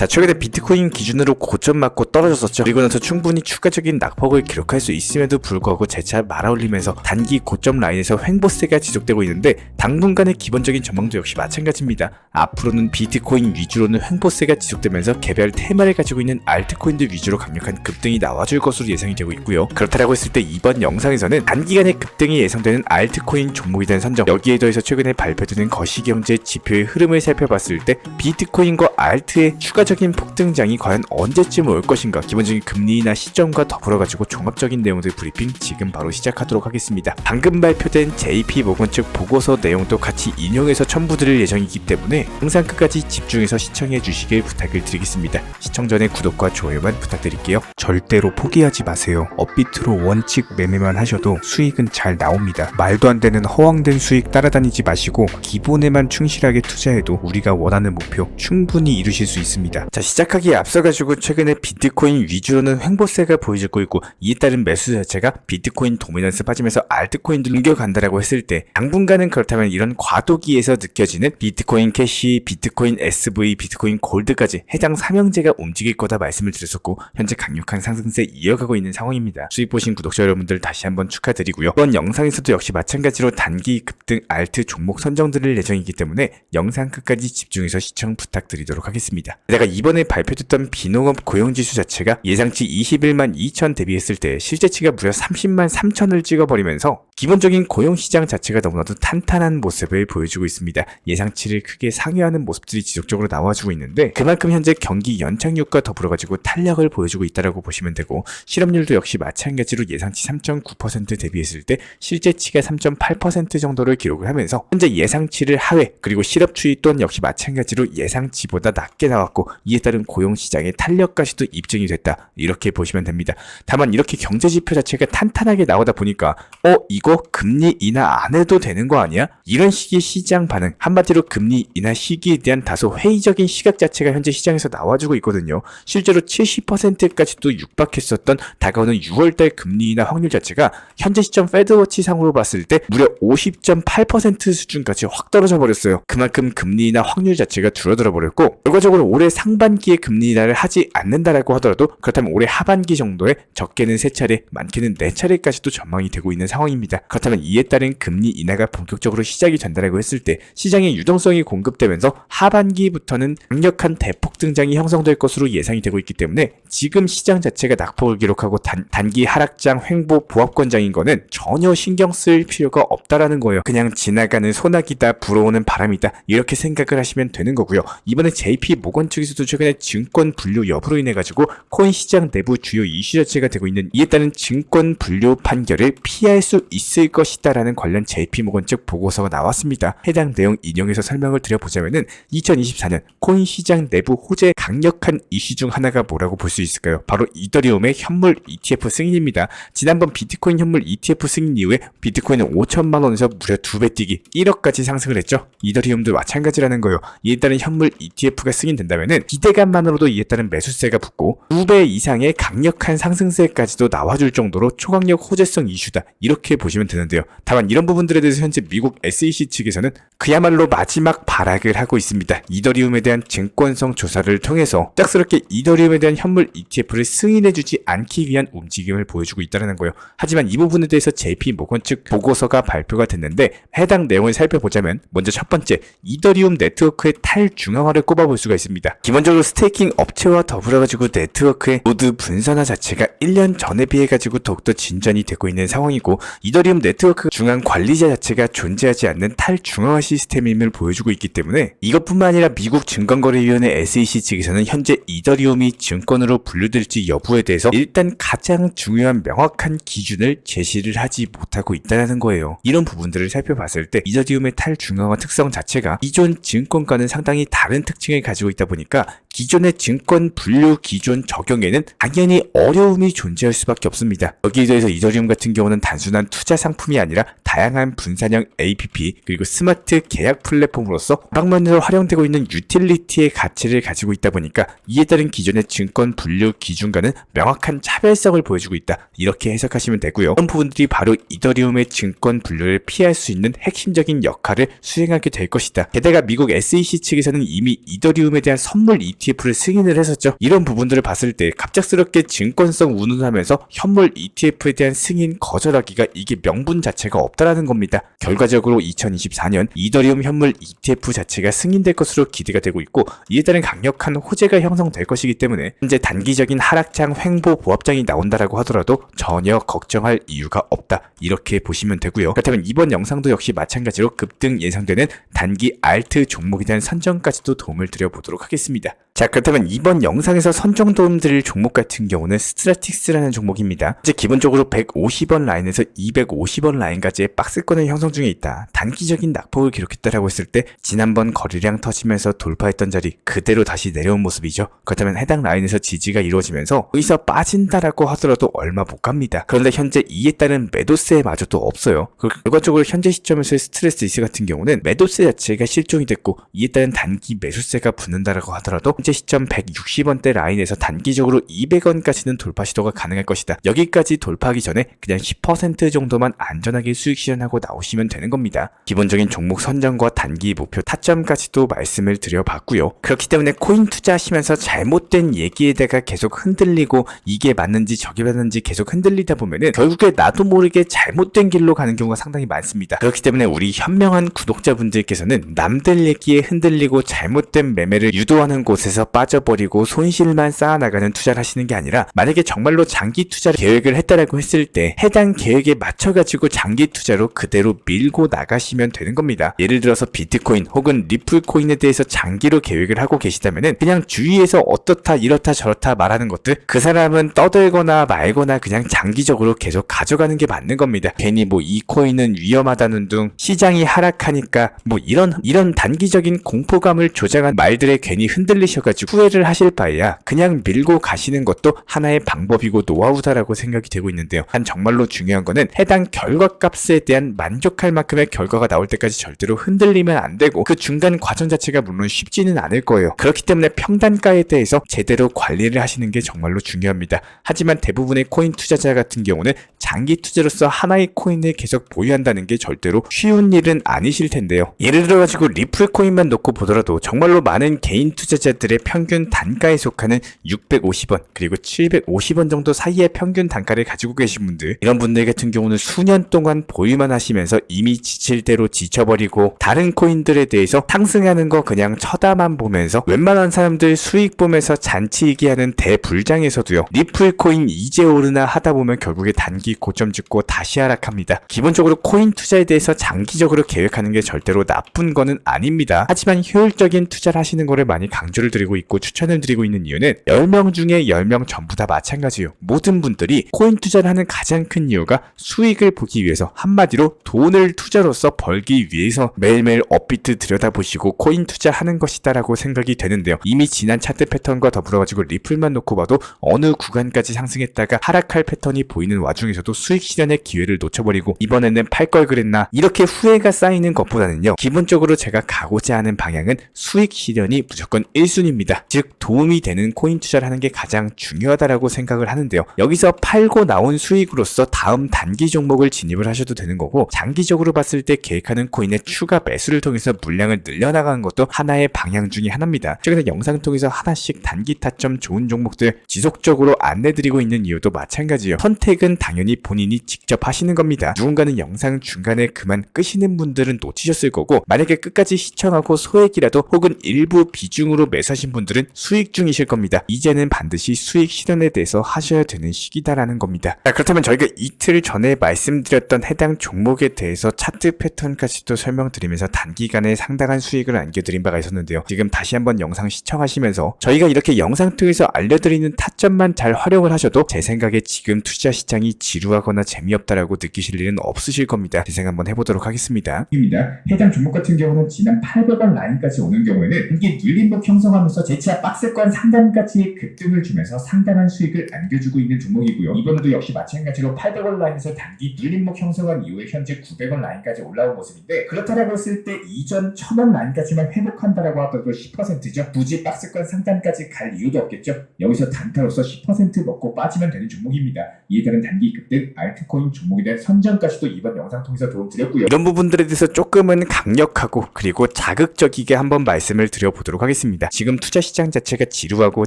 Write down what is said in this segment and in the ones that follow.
자, 최근에 비트코인 기준으로 고점 맞고 떨어졌었죠. 그리고 나서 충분히 추가적인 낙폭을 기록할 수 있음에도 불구하고 재차 말아올리면서 단기 고점 라인에서 횡보세가 지속되고 있는데 당분간의 기본적인 전망도 역시 마찬가지입니다. 앞으로는 비트코인 위주로는 횡보세가 지속되면서 개별 테마를 가지고 있는 알트코인들 위주로 강력한 급등이 나와줄 것으로 예상이 되고 있고요. 그렇다라고 했을 때 이번 영상에서는 단기간의 급등이 예상되는 알트코인 종목에 대한 선정 여기에 더해서 최근에 발표되는 거시경제 지표의 흐름을 살펴봤을 때 비트코인과 알트의 추가 적인 폭등장이 과연 언제쯤 올 것인가 기본적인 금리나 시점과 더불어 가지고 종합적인 내용들 브리핑 지금 바로 시작하도록 하겠습니다. 방금 발표된 JP 모건 측 보고서 내용도 같이 인용해서 첨부드릴 예정이기 때문에 항상 끝까지 집중해서 시청해 주시길 부탁을 드리겠습니다. 시청 전에 구독과 좋아요만 부탁드릴게요. 절대로 포기하지 마세요. 업비트로 원칙 매매만 하셔도 수익은 잘 나옵니다. 말도 안 되는 허황된 수익 따라다니지 마시고 기본에만 충실하게 투자해도 우리가 원하는 목표 충분히 이루실 수 있습니다. 자 시작하기에 앞서가지고 최근에 비트코인 위주로는 횡보세가 보여지고 있고 이에 따른 매수 자체가 비트코인 도미넌스 빠지면서 알트코인들 옮겨간다라고 했을 때 당분간은 그렇다면 이런 과도기에서 느껴지는 비트코인 캐시, 비트코인 SV, 비트코인 골드까지 해당 삼형제가 움직일 거다 말씀을 드렸었고 현재 강력한 상승세 이어가고 있는 상황입니다. 수익 보신 구독자 여러분들 다시 한번 축하드리고요. 이번 영상에서도 역시 마찬가지로 단기 급등 알트 종목 선정들을 예정이기 때문에 영상 끝까지 집중해서 시청 부탁드리도록 하겠습니다. 내가 이번에 발표됐던 비농업 고용지수 자체가 예상치 21만 2천 대비했을 때 실제치가 무려 30만 3천을 찍어버리면서 기본적인 고용시장 자체가 너무나도 탄탄한 모습을 보여주고 있습니다. 예상치를 크게 상회하는 모습들이 지속적으로 나와주고 있는데 그만큼 현재 경기 연착륙과 더불어가지고 탄력을 보여주고 있다라고 보시면 되고 실업률도 역시 마찬가지로 예상치 3.9% 대비했을 때 실제치가 3.8% 정도를 기록을 하면서 현재 예상치를 하회 그리고 실업 추이 또한 역시 마찬가지로 예상치보다 낮게 나왔고 이에 따른 고용시장의 탄력까지도 입증이 됐다 이렇게 보시면 됩니다. 다만 이렇게 경제 지표 자체가 탄탄하게 나오다 보니까 어 이거 금리 인하 안 해도 되는 거 아니야? 이런 식의 시장 반응 한마디로 금리 인하 시기에 대한 다소 회의적인 시각 자체가 현재 시장에서 나와주고 있거든요. 실제로 70%까지도 육박했었던 다가오는 6월달 금리 인하 확률 자체가 현재 시점 페드워치 상으로 봤을 때 무려 50.8% 수준까지 확 떨어져 버렸어요. 그만큼 금리 인하 확률 자체가 줄어들어 버렸고 결과적으로 올해 상 반기에 금리 인하를 하지 않는다라고 하더라도 그렇다면 올해 하반기 정도에 적게는 3차례, 많게는 4차례까지도 전망이 되고 있는 상황입니다. 그렇다면 이에 따른 금리 인하가 본격적으로 시작이 된다라고 했을 때 시장의 유동성이 공급되면서 하반기부터는 강력한 대폭 등장이 형성될 것으로 예상이 되고 있기 때문에 지금 시장 자체가 낙폭을 기록하고 단, 단기 하락장 횡보 보합권장인 거는 전혀 신경 쓸 필요가 없다라는 거예요. 그냥 지나가는 소나기다 불어오는 바람이다 이렇게 생각을 하시면 되는 거고요. 이번에 JP 모건 측에서 도 최근에 증권 분류 여부로 인해 가지고 코인 시장 내부 주요 이슈 자체가 되고 있는 이에 따른 증권 분류 판결을 피할 수 있을 것이다라는 관련 JP 모건 측 보고서가 나왔습니다. 해당 내용 인용해서 설명을 드려보자면은 2024년 코인 시장 내부 호재 강력한 이슈 중 하나가 뭐라고 볼 수 있을까요? 바로 이더리움의 현물 ETF 승인입니다. 지난번 비트코인 현물 ETF 승인 이후에 비트코인은 5천만 원에서 무려 2배 뛰기 1억까지 상승을 했죠. 이더리움도 마찬가지라는 거예요. 이에 따른 현물 ETF가 승인된다면은 기대감만으로도 이에 따른 매수세가 붙고 2배 이상의 강력한 상승세까지도 나와줄 정도로 초강력 호재성 이슈다. 이렇게 보시면 되는데요. 다만 이런 부분들에 대해서 현재 미국 SEC 측에서는 그야말로 마지막 발악을 하고 있습니다. 이더리움에 대한 증권성 조사를 통해 서 짝스럽게 이더리움에 대한 현물 ETF를 승인해주지 않기 위한 움직임을 보여주고 있다는 거예요. 하지만 이 부분에 대해서 JP 모건 측 보고서가 발표가 됐는데 해당 내용을 살펴보자면 먼저 첫 번째 이더리움 네트워크의 탈중앙화를 꼽아볼 수가 있습니다. 기본적으로 스테이킹 업체와 더불어가지고 네트워크의 노드 분산화 자체가 1년 전에 비해 가지고 더욱더 진전이 되고 있는 상황이고 이더리움 네트워크 중앙 관리자 자체가 존재하지 않는 탈중앙화 시스템임을 보여주고 있기 때문에 이것뿐만 아니라 미국 증권거래위원회 SEC 측 에서는 현재 이더리움이 증권으로 분류될지 여부에 대해서 일단 가장 중요한 명확한 기준을 제시를 하지 못하고 있다는 거예요. 이런 부분들을 살펴봤을 때 이더리움의 탈중앙화 특성 자체가 기존 증권과는 상당히 다른 특징을 가지고 있다 보니까 기존의 증권 분류 기존 적용에는 당연히 어려움이 존재할 수밖에 없습니다. 여기에 대해서 이더리움 같은 경우는 단순한 투자 상품이 아니라 다양한 분산형 APP 그리고 스마트 계약 플랫폼으로서 방면으로 활용되고 있는 유틸리티의 가치를 가지고 있다 있다 보니까 이에 따른 기존의 증권 분류 기준과는 명확한 차별성을 보여주고 있다. 이렇게 해석하시면 되고요. 이런 부분들이 바로 이더리움의 증권 분류를 피할 수 있는 핵심적인 역할을 수행하게 될 것이다. 게다가 미국 SEC 측에서는 이미 이더리움에 대한 선물 ETF를 승인을 했었죠. 이런 부분들을 봤을 때 갑작스럽게 증권성 운운하면서 현물 ETF에 대한 승인 거절하기가 이게 명분 자체가 없다라는 겁니다. 결과적으로 2024년 이더리움 현물 ETF 자체가 승인될 것으로 기대가 되고 있고 이에 따른 강력한 호재가 형성될 것이기 때문에 현재 단기적인 하락장 횡보 보합장이 나온다라고 하더라도 전혀 걱정할 이유가 없다 이렇게 보시면 되고요. 그렇다면 이번 영상도 역시 마찬가지로 급등 예상되는 단기 알트 종목에 대한 선정까지도 도움을 드려보도록 하겠습니다. 자 그렇다면 이번 영상에서 선정 도움 드릴 종목 같은 경우는 스트라틱스라는 종목입니다. 이제 기본적으로 150원 라인에서 250원 라인까지의 박스권을 형성 중에 있다. 단기적인 낙폭을 기록했다라고 했을 때 지난번 거래량 터지면서 돌파했던 자리 그대로 다시 내려 온 모습이죠. 그렇다면 해당 라인에서 지지가 이루어지면서 여기서 빠진다라고 하더라도 얼마 못 갑니다. 그런데 현재 이에 따른 매도세 마저도 없어요. 그리고 결과적으로 현재 시점에서의 스트레스 이스 같은 경우는 매도세 자체가 실종이 됐고 이에 따른 단기 매수세가 붙는다라고 하더라도 현재 시점 160원대 라인에서 단기적으로 200원까지는 돌파 시도가 가능할 것이다. 여기까지 돌파하기 전에 그냥 10% 정도만 안전하게 수익 실현하고 나오시면 되는 겁니다. 기본적인 종목 선정과 단기 목표 타점까지도 말씀을 드려봤고요. 그렇기 때문에 코인 투 자하시면서 잘못된 얘기에다가 계속 흔들리고 이게 맞는지 저게 맞는지 계속 흔들리다 보면은 결국에 나도 모르게 잘못된 길로 가는 경우가 상당히 많습니다. 그렇기 때문에 우리 현명한 구독자분들께서는 남들 얘기에 흔들리고 잘못된 매매를 유도하는 곳에서 빠져버리고 손실만 쌓아나가는 투자를 하시는 게 아니라 만약에 정말로 장기 투자 계획을 했다라고 했을 때 해당 계획에 맞춰가지고 장기 투자로 그대로 밀고 나가시면 되는 겁니다. 예를 들어서 비트코인 혹은 리플 코인에 대해서 장기로 계획을 하고 계시다면은 그냥 주위에서 어떻다 이렇다 저렇다 말하는 것들 그 사람은 떠들거나 말거나 그냥 장기적으로 계속 가져가는 게 맞는 겁니다. 괜히 뭐 이 코인은 위험하다는 둥 시장이 하락하니까 뭐 이런 이런 단기적인 공포감을 조장한 말들에 괜히 흔들리셔가지고 후회를 하실 바에야 그냥 밀고 가시는 것도 하나의 방법이고 노하우다라고 생각이 되고 있는데요. 한 정말로 중요한 거는 해당 결과값에 대한 만족할 만큼의 결과가 나올 때까지 절대로 흔들리면 안 되고 그 중간 과정 자체가 물론 쉽지는 않을 거예요. 그렇기 때문에 평단가에 대해서 제대로 관리를 하시는 게 정말로 중요합니다. 하지만 대부분의 코인 투자자 같은 경우는 장기 투자로서 하나의 코인을 계속 보유한다는 게 절대로 쉬운 일은 아니실 텐데요. 예를 들어가지고 리플 코인만 놓고 보더라도 정말로 많은 개인 투자자들의 평균 단가에 속하는 650원 그리고 750원 정도 사이의 평균 단가를 가지고 계신 분들 이런 분들 같은 경우는 수년 동안 보유만 하시면서 이미 지칠 대로 지쳐버리고 다른 코인들에 대해서 상승하는 거 그냥 쳐다만 보면서 웬만한 사람 들 수익 보면서 잔치이기 하는 대불장에서도요 리플 코인 이제 오르나 하다 보면 결국에 단기 고점 찍고 다시 하락합니다. 기본적으로 코인 투자에 대해서 장기적으로 계획하는 게 절대로 나쁜 거는 아닙니다. 하지만 효율적인 투자를 하시는 거를 많이 강조를 드리고 있고 추천을 드리고 있는 이유는 10명 중에 10명 전부 다 마찬가지예요. 모든 분들이 코인 투자를 하는 가장 큰 이유가 수익을 보기 위해서 한마디로 돈을 투자로서 벌기 위해서 매일매일 업비트 들여다보시고 코인 투자하는 것이다라고 생각이 되는데요. 이미 지난 차트 패턴과 더불어가지고 리플만 놓고 봐도 어느 구간까지 상승했다가 하락할 패턴이 보이는 와중에서도 수익 실현의 기회를 놓쳐버리고 이번에는 팔 걸 그랬나 이렇게 후회가 쌓이는 것보다는요. 기본적으로 제가 가고자 하는 방향은 수익 실현이 무조건 1순위입니다. 즉 도움이 되는 코인 투자를 하는 게 가장 중요하다라고 생각을 하는데요. 여기서 팔고 나온 수익으로서 다음 단기 종목을 진입을 하셔도 되는 거고 장기적으로 봤을 때 계획하는 코인의 추가 매수를 통해서 물량을 늘려나가는 것도 하나의 방향 중에 하나입니다. 최근에 영상 통해서 하나씩 단기 타점 좋은 종목들 지속적으로 안내드리고 있는 이유도 마찬가지예요. 선택은 당연히 본인이 직접 하시는 겁니다. 누군가는 영상 중간에 그만 끄시는 분들은 놓치셨을 거고 만약에 끝까지 시청하고 소액이라도 혹은 일부 비중으로 매수하신 분들은 수익 중이실 겁니다. 이제는 반드시 수익 실현에 대해서 하셔야 되는 시기다라는 겁니다. 자, 그렇다면 저희가 이틀 전에 말씀드렸던 해당 종목에 대해서 차트 패턴까지도 설명드리면서 단기간에 상당한 수익을 안겨드린 바가 있었는데요. 지금 다시 한번 영상 시청 하시면서 저희가 이렇게 영상 통해서 알려드리는 타점만 잘 활용을 하셔도 제 생각에 지금 투자 시장이 지루하거나 재미없다라고 느끼실 일은 없으실 겁니다. 재생 한번 해보도록 하겠습니다. 입니다. 해당 종목 같은 경우는 지난 800원 라인까지 오는 경우에는 이게 눌림목 형성하면서 재차 박스권 상단까지 급등을 주면서 상당한 수익을 안겨주고 있는 종목이고요. 이번에도 역시 마찬가지로 800원 라인에서 단기 눌림목 형성한 이후에 현재 900원 라인까지 올라온 모습인데 그렇다라고 했을 때 이전 1000원 라인까지만 회복한다라고 하더라도 10%죠. 굳이 박스권 상단까지 갈 이유도 없겠죠. 여기서 단타로서 10% 먹고 빠지면 되는 종목입니다. 이에 따른 단기 급등 알트코인 종목에 대한 선정까지도 이번 영상 통해서 도움 드렸고요. 이런 부분들에 대해서 조금은 강력하고 그리고 자극적이게 한번 말씀을 드려보도록 하겠습니다. 지금 투자 시장 자체가 지루하고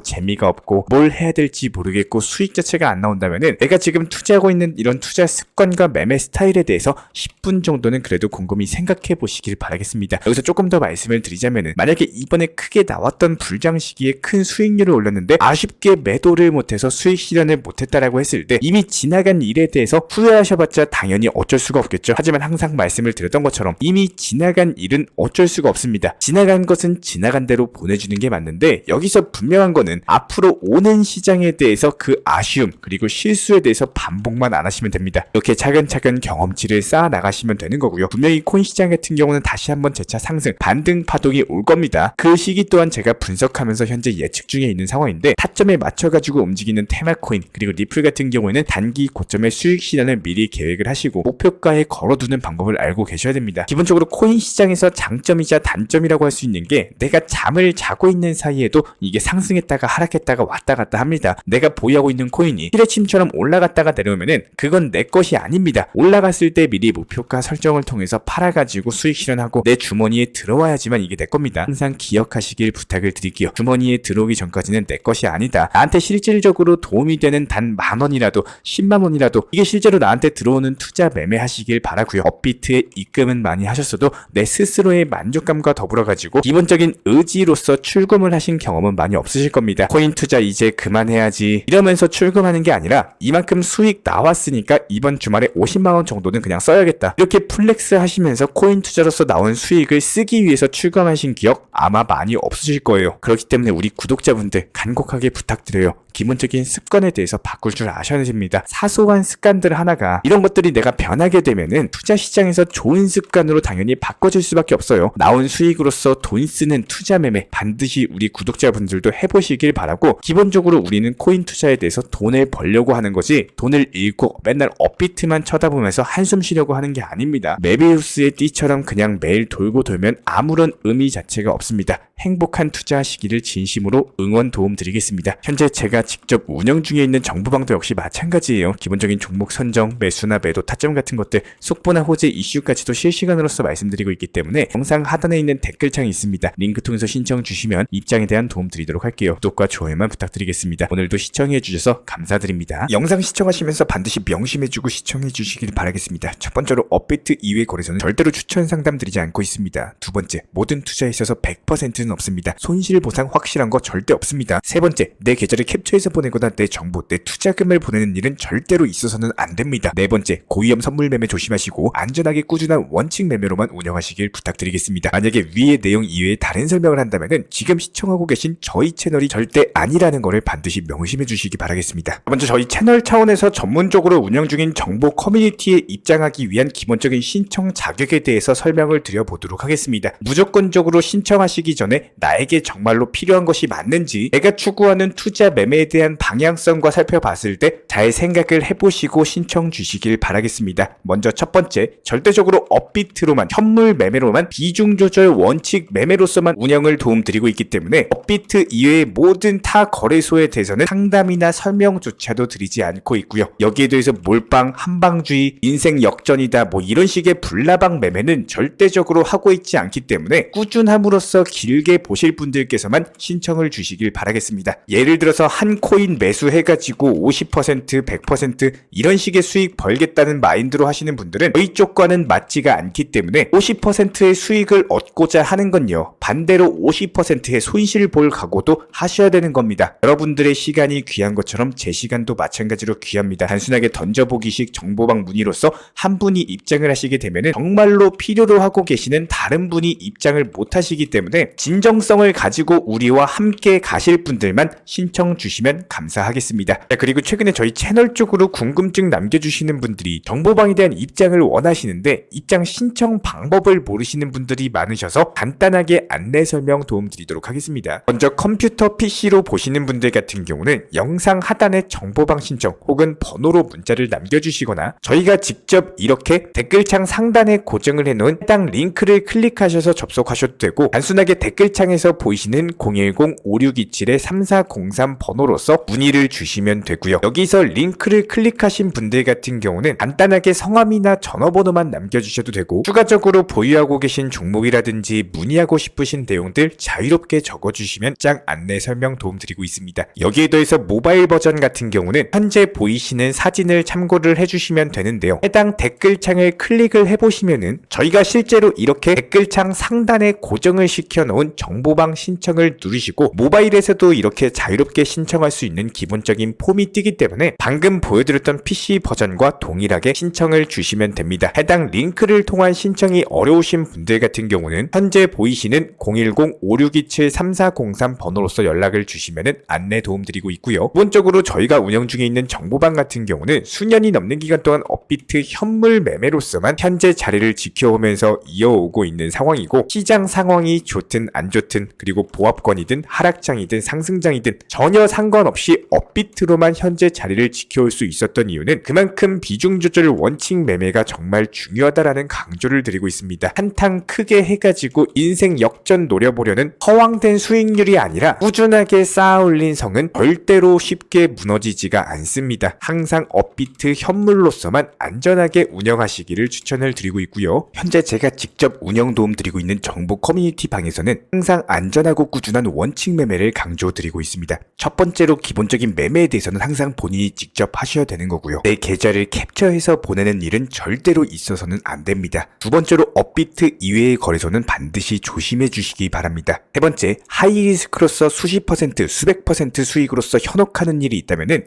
재미가 없고 뭘 해야 될지 모르겠고 수익 자체가 안 나온다면은 내가 지금 투자하고 있는 이런 투자 습관과 매매 스타일에 대해서 10분 정도는 그래도 곰곰이 생각해 보시길 바라겠습니다. 여기서 조금 더 말씀을 드리자면은 만약에 이번에 크게 나왔던 불장 시기에 큰 수익률을 올렸는데 아쉽게 매도를 못해서 수익 실현을 못했다라고 했을 때 이미 지나간 일에 대해서 후회하셔봤자 당연히 어쩔 수가 없겠죠. 하지만 항상 말씀을 드렸던 것처럼 이미 지나간 일은 어쩔 수가 없습니다. 지나간 것은 지나간 대로 보내주는 게 맞는데 여기서 분명한 거는 앞으로 오는 시장에 대해서 그 아쉬움 그리고 실수에 대해서 반복만 안 하시면 됩니다. 이렇게 차근차근 경험치를 쌓아 나가시면 되는 거고요. 분명히 코인 시장 같은 경우는 다시 한번 재차 상승 반등 파동이 올 겁니다. 그 시기 또한 제가 분 석하면서 현재 예측 중에 있는 상황인데 타점에 맞춰가지고 움직이는 테마코인 그리고 리플 같은 경우에는 단기 고점의 수익 실현을 미리 계획을 하시고 목표가에 걸어두는 방법을 알고 계셔야 됩니다. 기본적으로 코인 시장에서 장점이자 단점이라고 할 수 있는 게 내가 잠을 자고 있는 사이에도 이게 상승했다가 하락했다가 왔다 갔다 합니다. 내가 보유하고 있는 코인이 피레침처럼 올라갔다가 내려오면은 그건 내 것이 아닙니다. 올라갔을 때 미리 목표가 설정을 통해서 팔아가지고 수익 실현하고 내 주머니에 들어와야지만 이게 내 겁니다. 항상 기억하시길 부탁을 드 릴게요. 주머니에 들어오기 전까지는 내 것이 아니다. 나한테 실질적으로 도움이 되는 단 만 원이라도 10만 원이라도 이게 실제로 나한테 들어오는 투자 매매하시길 바라고요. 업비트에 입금은 많이 하셨어도 내 스스로의 만족감과 더불어 가지고 기본적인 의지로서 출금을 하신 경험은 많이 없으실 겁니다. 코인 투자 이제 그만해야지 이러면서 출금하는 게 아니라 이만큼 수익 나왔으니까 이번 주말에 50만 원 정도는 그냥 써야겠다. 이렇게 플렉스 하시면서 코인 투자로서 나온 수익을 쓰기 위해서 출금하신 기억 아마 많이 없으실 거예요. 그렇기 때문에 우리 구독자분들 간곡하게 부탁드려요. 기본적인 습관에 대해서 바꿀 줄 아셔야 됩니다. 사소한 습관들 하나가 이런 것들이 내가 변하게 되면은 투자 시장에서 좋은 습관으로 당연히 바꿔질 수밖에 없어요. 나온 수익으로서 돈 쓰는 투자 매매 반드시 우리 구독자분들도 해보시길 바라고 기본적으로 우리는 코인 투자에 대해서 돈을 벌려고 하는 거지 돈을 잃고 맨날 업비트만 쳐다보면서 한숨 쉬려고 하는 게 아닙니다. 메비우스의 띠처럼 그냥 매일 돌고 돌면 아무런 의미 자체가 없습니다. 행복한 투자하시기를 진심으로 응원 도움 드리겠습니다. 현재 제가 직접 운영 중에 있는 정보방도 역시 마찬가지예요. 기본적인 종목 선정, 매수나 매도 타점 같은 것들, 속보나 호재 이슈까지도 실시간으로서 말씀드리고 있기 때문에 영상 하단에 있는 댓글창이 있습니다. 링크 통해서 신청 주시면 입장에 대한 도움 드리도록 할게요. 구독과 좋아요만 부탁드리겠습니다. 오늘도 시청해 주셔서 감사드립니다. 영상 시청하시면서 반드시 명심해주고 시청해 주시길 바라겠습니다. 첫 번째로 업비트 이외 거래소는 절대로 추천 상담 드리지 않고 있습니다. 두 번째, 모든 투자에 있어서 100%는 없습니다. 손실 보상 확실한 거 절대 없습니다. 세 번째, 내 계좌를 캡처 해서 보내거나 내 정보, 내 투자금을 보내는 일은 절대로 있어서는 안 됩니다. 네 번째, 고위험 선물 매매 조심하시고 안전하게 꾸준한 원칙 매매로만 운영하시길 부탁드리겠습니다. 만약에 위의 내용 이외에 다른 설명을 한다면은 지금 시청하고 계신 저희 채널이 절대 아니라는 것을 반드시 명심해 주시기 바라겠습니다. 먼저 저희 채널 차원에서 전문적으로 운영 중인 정보 커뮤니티에 입장하기 위한 기본적인 신청 자격에 대해서 설명을 드려보도록 하겠습니다. 무조건적으로 신청하시기 전에 나에게 정말로 필요한 것이 맞는지 내가 추구하는 투자 매매에 대한 방향성과 살펴봤을 때 잘 생각을 해보시고 신청 주시길 바라겠습니다. 먼저 첫 번째, 절대적으로 업비트로만 현물 매매로만 비중 조절 원칙 매매로서만 운영을 도움드리고 있기 때문에 업비트 이외의 모든 타 거래소에 대해서는 상담이나 설명조차도 드리지 않고 있고요. 여기에 대해서 몰빵, 한방주의, 인생 역전이다 뭐 이런 식의 불나방 매매는 절대적으로 하고 있지 않기 때문에 꾸준함으로써 길게 보실 분들께서만 신청을 주시길 바라겠습니다. 예를 들어서 한 코인 매수해가지고 50% 100% 이런 식의 수익 벌겠다는 마인드로 하시는 분들은 저희 쪽과는 맞지가 않기 때문에 50%의 수익을 얻고자 하는 건요. 반대로 50%의 손실을 볼 각오도 하셔야 되는 겁니다. 여러분들의 시간이 귀한 것처럼 제 시간도 마찬가지로 귀합니다. 단순하게 던져보기식 정보방 문의로서 한 분이 입장을 하시게 되면 정말로 필요로 하고 계시는 다른 분이 입장을 못 하시기 때문에 진정성을 가지고 우리와 함께 가실 분들만 신청 주시 면 감사하겠습니다. 자, 그리고 최근에 저희 채널 쪽으로 궁금증 남겨주시는 분들이 정보방에 대한 입장을 원하시는데 입장 신청 방법을 모르시는 분들이 많으셔서 간단하게 안내 설명 도움드리도록 하겠습니다. 먼저 컴퓨터 PC로 보시는 분들 같은 경우는 영상 하단에 정보방 신청 혹은 번호로 문자를 남겨주시거나 저희가 직접 이렇게 댓글창 상단에 고정을 해놓은 해당 링크를 클릭하셔서 접속하셔도 되고 단순하게 댓글창에서 보이시는 010-5627-3403 번호 로서 문의를 주시면 되고요. 여기서 링크를 클릭하신 분들 같은 경우는 간단하게 성함이나 전화번호만 남겨주셔도 되고 추가적으로 보유하고 계신 종목이라든지 문의하고 싶으신 내용들 자유롭게 적어주시면 짱 안내 설명 도움드리고 있습니다. 여기에 더해서 모바일 버전 같은 경우는 현재 보이시는 사진을 참고를 해주시면 되는데요. 해당 댓글창을 클릭을 해보시면은 저희가 실제로 이렇게 댓글창 상단에 고정을 시켜놓은 정보방 신청을 누르시고 모바일에서도 이렇게 자유롭게 신청 할 수 있는 기본적인 폼이 뜨기 때문에 방금 보여드렸던 PC 버전과 동일하게 신청을 주시면 됩니다. 해당 링크를 통한 신청이 어려우신 분들 같은 경우는 현재 보이시는 010-5627-3403 번호로서 연락을 주시면 안내 도움드리고 있고요. 기본적으로 저희가 운영 중에 있는 정보방 같은 경우는 수년이 넘는 기간 동안 업비트 현물 매매로서만 현재 자리를 지켜오면서 이어오고 있는 상황이고 시장 상황이 좋든 안 좋든 그리고 보합권이든 하락장이든 상승장이든 전혀 상 관없이 업비트로만 현재 자리를 지켜올 수 있었던 이유는 그만큼 비중 조절 원칙 매매가 정말 중요하다라는 강조를 드리고 있습니다. 한탕 크게 해가지고 인생 역전 노려보려는 허황된 수익률이 아니라 꾸준하게 쌓아올린 성은 절대로 쉽게 무너지지가 않습니다. 항상 업비트 현물로서만 안전하게 운영하시기를 추천을 드리고 있고요. 현재 제가 직접 운영 도움 드리고 있는 정보 커뮤니티 방에서는 항상 안전하고 꾸준한 원칙 매매를 강조 드리고 있습니다. 첫 번째로 기본적인 매매에 대해서는 항상 본인이 직접 하셔야 되는 거고요. 내 계좌를 캡처해서 보내는 일은 절대로 있어서는 안 됩니다. 두 번째로 업비트 이외의 거래소는 반드시 조심해 주시기 바랍니다. 세 번째, 하이리스크로서 수십 퍼센트, 수백 퍼센트 수익으로서 현혹하는 일이 있다면은